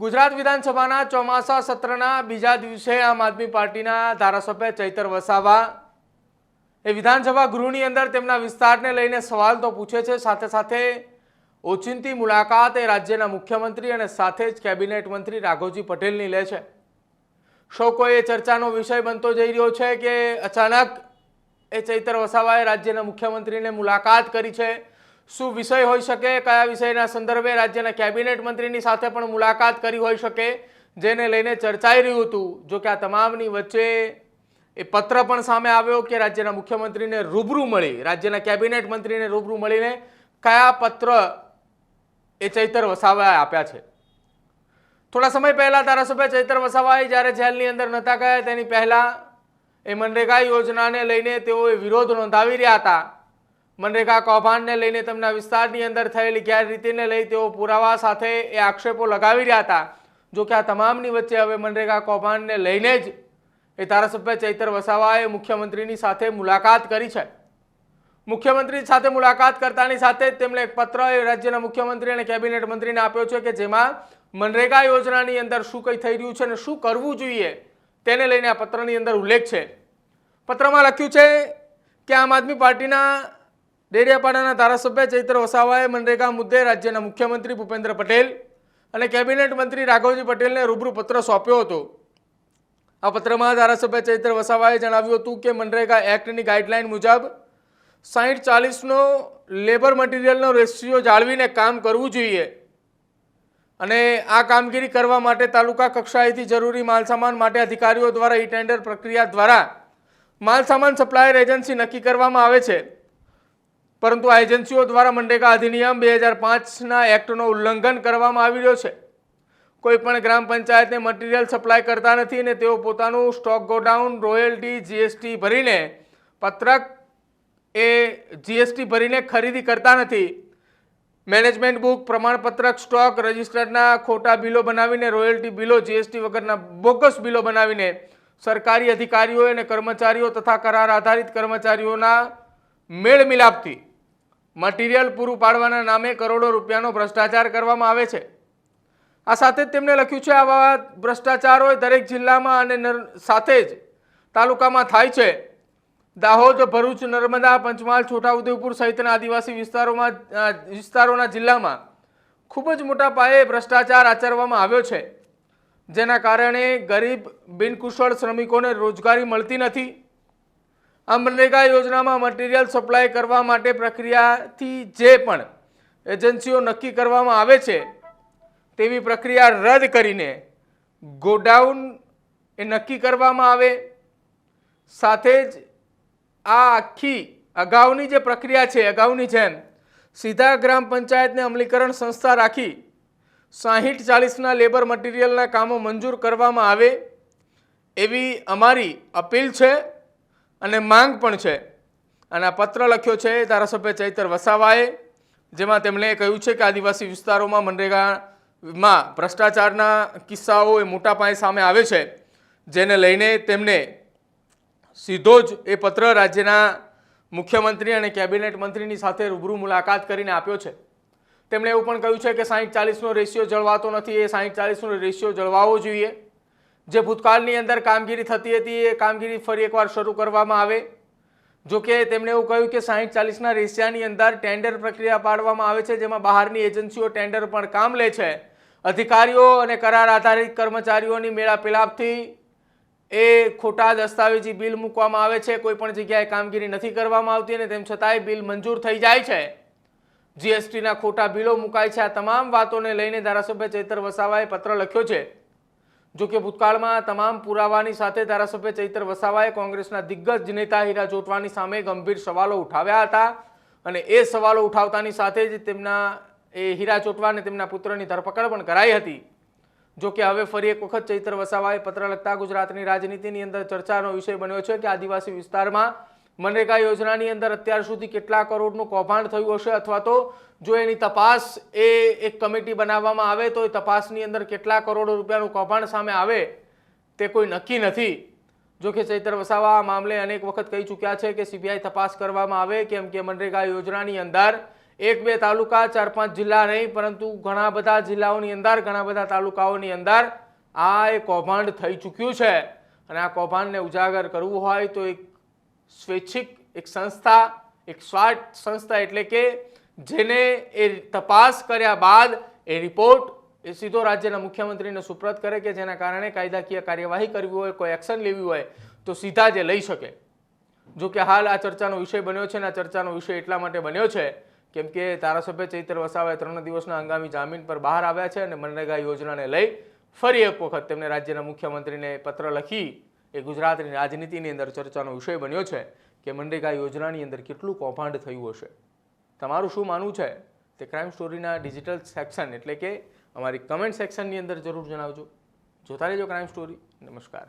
ગુજરાત વિધાનસભાના ચોમાસા સત્રના બીજા દિવસે આમ આદમી પાર્ટીના ધારાસભ્ય ચૈતર વસાવા એ વિધાનસભા ગૃહની અંદર તેમના વિસ્તારને લઈને સવાલ તો પૂછે છે. સાથે સાથે ઓચિંતી મુલાકાત એ રાજ્યના મુખ્યમંત્રી અને સાથે જ કેબિનેટ મંત્રી રાઘવજી પટેલની લે છે. શોકો એ ચર્ચાનો વિષય બનતો જઈ રહ્યો છે કે અચાનક એ ચૈતર વસાવાએ રાજ્યના મુખ્યમંત્રીને મુલાકાત કરી છે. શું વિષય હોઈ શકે? કયા વિષયના સંદર્ભે રાજ્યના કેબિનેટ મંત્રીની સાથે પણ મુલાકાત કરી હોઈ શકે? જેને લઈને ચર્ચાઈ રહ્યું હતું. જો કે આ તમામની વચ્ચે એ પત્ર પણ સામે આવ્યો કે રાજ્યના મુખ્યમંત્રીને રૂબરૂ મળી, રાજ્યના કેબિનેટ મંત્રીને રૂબરૂ મળીને કયા પત્ર એ ચૈતર વસાવાએ આપ્યા છે? થોડા સમય પહેલાં ધારાસભ્ય ચૈતર વસાવાએ જ્યારે જેલની અંદર નહોતા ગયા, તેની પહેલાં એ મનરેગા યોજનાને લઈને તેઓએ વિરોધ નોંધાવી રહ્યા હતા. મનરેગા કૌભાંડને લઈને તેમના વિસ્તારની અંદર થયેલી ગેરરીતિને લઈ તેઓ પુરાવા સાથે એ આક્ષેપો લગાવી રહ્યા હતા. જો કે આ તમામની વચ્ચે હવે મનરેગા કૌભાંડને લઈને જ એ ધારાસભ્ય ચૈતર વસાવાએ મુખ્યમંત્રીની સાથે મુલાકાત કરી છે. મુખ્યમંત્રી સાથે મુલાકાત કરતાની સાથે તેમણે એક પત્ર એ રાજ્યના મુખ્યમંત્રી અને કેબિનેટ મંત્રીને આપ્યો છે કે જેમાં મનરેગા યોજનાની અંદર શું કંઈ થઈ રહ્યું છે અને શું કરવું જોઈએ તેને લઈને આ પત્રની અંદર ઉલ્લેખ છે. પત્રમાં લખ્યું છે કે આમ આદમી પાર્ટીના ડેડિયાપાડાના ધારાસભ્ય ચૈત્ર વસાવાએ મનરેગા મુદ્દે રાજ્યના મુખ્યમંત્રી ભૂપેન્દ્ર પટેલ અને કેબિનેટ મંત્રી રાઘવજી પટેલને રૂબરૂ પત્ર સોંપ્યો હતો. આ પત્રમાં ધારાસભ્ય ચૈત્ર વસાવાએ જણાવ્યું હતું કે મનરેગા એક્ટની ગાઈડલાઇન મુજબ સાહીઠ ચાલીસનો લેબર મટીરિયલનો રેશિયો જાળવીને કામ કરવું જોઈએ અને આ કામગીરી કરવા માટે તાલુકા કક્ષાએથી જરૂરી માલસામાન માટે અધિકારીઓ દ્વારા ઈ ટેન્ડર પ્રક્રિયા દ્વારા માલસામાન સપ્લાયર એજન્સી નક્કી કરવામાં આવે છે. પરંતુ આ એજન્સીઓ દ્વારા મનરેગા અધિનિયમ બે હજાર પાંચના એક્ટનો ઉલ્લંઘન કરવામાં આવી રહ્યો છે. કોઈ પણ ગ્રામ પંચાયતને મટીરિયલ સપ્લાય કરતા નથી અને તેઓ પોતાનું સ્ટોક ગોડાઉન, રોયલ્ટી, જીએસટી ભરીને પત્રક એ જીએસટી ભરીને ખરીદી કરતા નથી. મેનેજમેન્ટ બુક, પ્રમાણપત્રક, સ્ટોક, રજિસ્ટરના ખોટા બિલો બનાવીને, રોયલ્ટી બિલો, જીએસટી વગરના બોગસ બિલો બનાવીને સરકારી અધિકારીઓ અને કર્મચારીઓ તથા કરાર આધારિત કર્મચારીઓના મેળ મિલાપથી મટીરિયલ પૂરું પાડવાના નામે કરોડો રૂપિયાનો ભ્રષ્ટાચાર કરવામાં આવે છે. આ સાથે જ તેમણે લખ્યું છે, આવા ભ્રષ્ટાચારો દરેક જિલ્લામાં અને સાથે જ તાલુકામાં થાય છે. દાહોદ, ભરૂચ, નર્મદા, પંચમહાલ, છોટાઉદેપુર સહિતના આદિવાસી વિસ્તારોમાં વિસ્તારોના જિલ્લામાં ખૂબ જ મોટા પાયે ભ્રષ્ટાચાર આચરવામાં આવ્યો છે. જેના કારણે ગરીબ, બિનકુશળ શ્રમિકોને રોજગારી મળતી નથી. આ મનરેગા યોજનામાં મટીરિયલ સપ્લાય કરવા માટે પ્રક્રિયાથી જે પણ એજન્સીઓ નક્કી કરવામાં આવે છે, તેવી પ્રક્રિયા રદ કરીને ગોડાઉન એ નક્કી કરવામાં આવે. સાથે જ આ આખી અગાઉની જે પ્રક્રિયા છે, અગાઉની જેમ સીધા ગ્રામ પંચાયતને અમલીકરણ સંસ્થા રાખી સાહીઠ ચાલીસના લેબર મટીરિયલના કામો મંજૂર કરવામાં આવે, એવી અમારી અપીલ છે. અને માંગ પણ છે. અને આ પત્ર લખ્યો છે ધારાસભ્ય ચૈતર વસાવાએ, જેમાં તેમણે કહ્યું છે કે આદિવાસી વિસ્તારોમાં મનરેગામાં ભ્રષ્ટાચારના કિસ્સાઓ એ મોટા પાયે સામે આવે છે. જેને લઈને તેમને સીધો જ એ પત્ર રાજ્યના મુખ્યમંત્રી અને કેબિનેટ મંત્રીની સાથે રૂબરૂ મુલાકાત કરીને આપ્યો છે. તેમણે એવું પણ કહ્યું છે કે સાહીઠ ચાલીસનો રેશિયો જળવાતો નથી, એ સાહીઠ ચાલીસનો રેશિયો જળવાવો જોઈએ. જે ભૂતકાળની અંદર કામગીરી થતી હતી, એ કામગીરી ફરી એકવાર શરૂ કરવામાં આવે. જો કે તેમણે એવું કહ્યું કે સાહીઠ ચાલીસના રેશિયાની અંદર ટેન્ડર પ્રક્રિયા પાડવામાં આવે છે, જેમાં બહારની એજન્સીઓ ટેન્ડર પણ કામ લે છે. અધિકારીઓ અને કરાર આધારિત કર્મચારીઓની મેળાપેલાપથી એ ખોટા દસ્તાવેજી બિલ મૂકવામાં આવે છે. કોઈ પણ જગ્યાએ કામગીરી નથી કરવામાં આવતી અને તેમ છતાંય બિલ મંજૂર થઈ જાય છે. જીએસટીના ખોટા બિલો મુકાય છે. આ તમામ વાતોને લઈને ધારાસભ્ય ચેતર વસાવાએ પત્ર લખ્યો છે. જો કે ભૂતકાળમાં તમામ પુરાવાની સાથે ધારાસભ્ય ચૈતર વસાવાએ કોંગ્રેસના દિગ્ગજ નેતા હીરા જોટવાની સામે ગંભીર સવાલો ઉઠાવ્યા હતા. અને એ સવાલો ઉઠાવતાની સાથે જ તેમના એ હીરા ચોટવાને તેમના પુત્રની ધરપકડ પણ કરાઈ હતી. જો કે હવે ફરી એક વખત ચૈત્ર વસાવાએ પત્ર લખતા ગુજરાતની રાજનીતિની અંદર ચર્ચાનો વિષય બન્યો છે કે આદિવાસી વિસ્તારમાં મનરેગા યોજનાની અંદર અત્યાર સુધી કેટલા કરોડનું કૌભાંડ થયું હશે અથવા તો જો એની તપાસ એ એક કમિટી બનાવવામાં આવે તો એ તપાસની અંદર કેટલા કરોડો રૂપિયાનું કૌભાંડ સામે આવે તે કોઈ નક્કી નથી. જો કે ચૈતર વસાવા આ મામલે અનેક વખત કહી ચૂક્યા છે કે સીબીઆઈ તપાસ કરવામાં આવે કેમ કે મનરેગા યોજનાની અંદર એક બે તાલુકા, ચાર પાંચ જિલ્લા નહીં, પરંતુ ઘણા બધા જિલ્લાઓની અંદર, ઘણા બધા તાલુકાઓની અંદર આ એ કૌભાંડ થઈ ચૂક્યું છે. અને આ કૌભાંડને ઉજાગર કરવું હોય તો એક સ્વૈચ્છિક એક સંસ્થા, એક સ્વાર્ટ સંસ્થા એટલે કે જેને એ તપાસ કર્યા બાદ એ રિપોર્ટ એ સીધો રાજ્યના મુખ્યમંત્રીને સુપ્રત કરે કે જેના કારણે કાયદાકીય કાર્યવાહી કરવી હોય, કોઈ એક્શન લેવી હોય, તો સીધા જ લઈ શકે. જો કે હાલ આ ચર્ચાનો વિષય બન્યો છે અને આ ચર્ચાનો વિષય એટલા માટે બન્યો છે કેમ કે ધારાસભ્ય ચૈતર વસાવાએ ત્રણ દિવસના હંગામી જામીન પર બહાર આવ્યા છે અને મનરેગા યોજનાને લઈ ફરી એક વખત તેમને રાજ્યના મુખ્યમંત્રીને પત્ર લખી એ ગુજરાતની રાજનીતિની અંદર ચર્ચાનો વિષય બન્યો છે કે મનરેગા યોજનાની અંદર કેટલું કૌભાંડ થયું હશે. તમારું શું માનવું છે? તે ક્રાઇમ સ્ટોરીના ડિજિટલ સેક્શન એટલે કે અમારી કમેન્ટ સેક્શનની અંદર જરૂર જણાવજો. જોતા રહેજો ક્રાઇમ સ્ટોરી નમસ્કાર.